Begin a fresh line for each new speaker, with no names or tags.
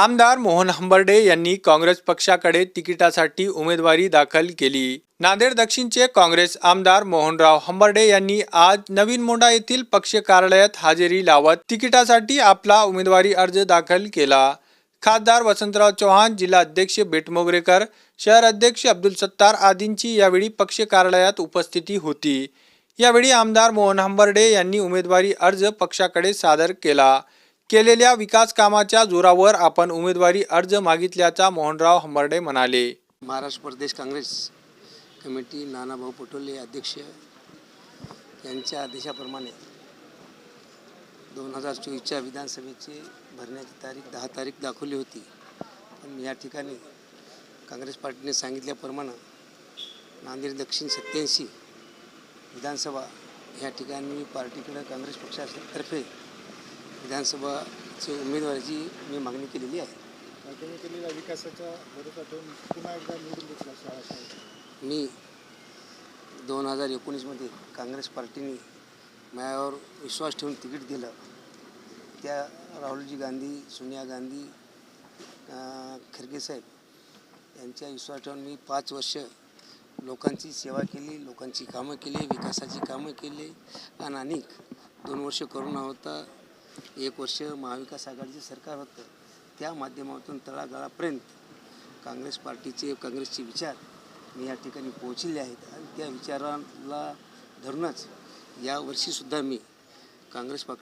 आमदार मोहन हंबर्डे यांनी काँग्रेस पक्षाकडे तिकिटासाठी उमेदवारी दाखल केली. नांदेड दक्षिणचे काँग्रेस आमदार मोहनराव हंबर्डे यांनी आज नवीन मोंडा येथील पक्ष कार्यालयात हजेरी लावत तिकिटासाठी आपला उमेदवारी अर्ज दाखल केला. खासदार वसंतराव चव्हाण जिल्हा अध्यक्ष बेटमोगरेकर शहर अध्यक्ष अब्दुल सत्तार आदींची यावेळी पक्ष कार्यालयात उपस्थिती होती. यावेळी आमदार मोहन हंबर्डे यांनी उमेदवारी अर्ज पक्षाकडे सादर केला. केलेल्या विकास कामाच्या जोरावर आपण उमेदवारी अर्ज मागितल्याचा मोहनराव हंबर्डे म्हणाले.
महाराष्ट्र प्रदेश काँग्रेस कमिटी नानाभाऊ पटोले अध्यक्ष यांच्या आदेशाप्रमाणे दोन हजार चोवीसच्या विधानसभेची भरण्याची तारीख दहा तारीख दाखवली होती. पण या ठिकाणी काँग्रेस पार्टीने सांगितल्याप्रमाणे नांदेड दक्षिण सत्याऐंशी विधानसभा या ठिकाणी मी पार्टीकडे काँग्रेस पक्षातर्फे विधानसभाची उमेदवारीची मी मागणी केलेली आहे.
तुम्ही केलेल्या विकासाचा भरोसा ठेवून पुन्हा एकदा निवडून घेतला शाळा शाळेत
मी दोन हजार एकोणीसमध्ये काँग्रेस पार्टीने माझ्यावर विश्वास ठेवून तिकीट दिलं. त्या राहुलजी गांधी सोनिया गांधी खरगे साहेब यांच्या विश्वास ठेवून मी पाच वर्ष लोकांची सेवा केली लोकांची कामं केली विकासाची कामं केली. आणि अनेक दोन वर्ष करोना होता एक वर्ष महाविकास आघाडीचं सरकार होतं. त्या माध्यमातून तळागाळापर्यंत काँग्रेस पार्टीचे काँग्रेसचे विचार मी या ठिकाणी पोहोचलेले आहेत. आणि त्या विचाराला धरूनच यावर्षीसुद्धा मी काँग्रेस पक्ष